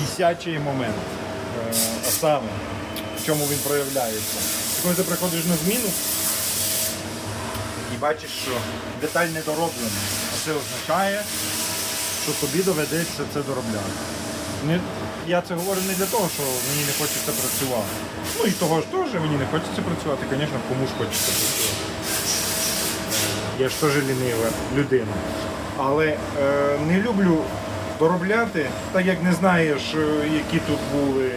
бісячий момент. Е, А саме, в чому він проявляється. Коли ти приходиш на зміну і бачиш, що деталь не дороблена, а це означає, що тобі доведеться це доробляти. Не, я це говорю не для того, що мені не хочеться працювати. Ну і того ж теж мені не хочеться працювати, звісно, кому ж хочеться працювати. Я ж теж лінива людина. Але е, не люблю доробляти, так як не знаєш, е, які тут були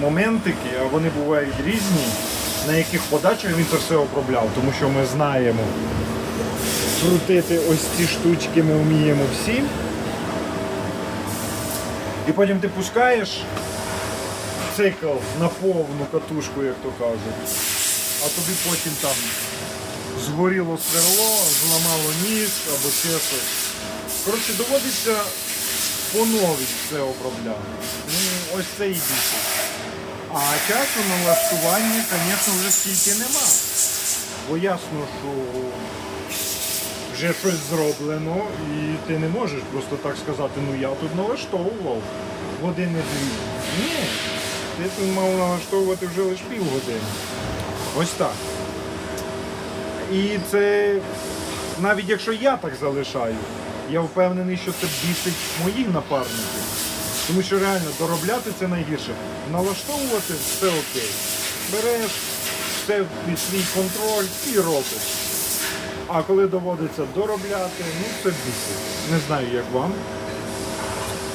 моментики, а вони бувають різні, на яких подачах він це все обробляв, тому що ми знаємо. Крутити ось ці штучки ми вміємо всі. І потім ти пускаєш цикл на повну катушку, як то кажуть. А тобі потім там згоріло сверло, зламало ніж або ще щось. Коротше, доводиться по новій все обробляти. Ну, ось це і бісить. А часу на налаштування, звісно, вже стільки нема. Бо ясно, що вже щось зроблено, і ти не можеш просто так сказати, ну я тут налаштовував години дві. Ні, ти тут мав налаштовувати вже лише півгодини. Ось так. І це навіть якщо я так залишаю, я впевнений, що це бісить моїх напарників. Тому що реально доробляти це найгірше. Налаштовувати все окей. Береш все під свій контроль і робиш. А коли доводиться доробляти, ну це бісить. Не знаю, як вам.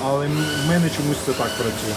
Але в мене чомусь це так працює.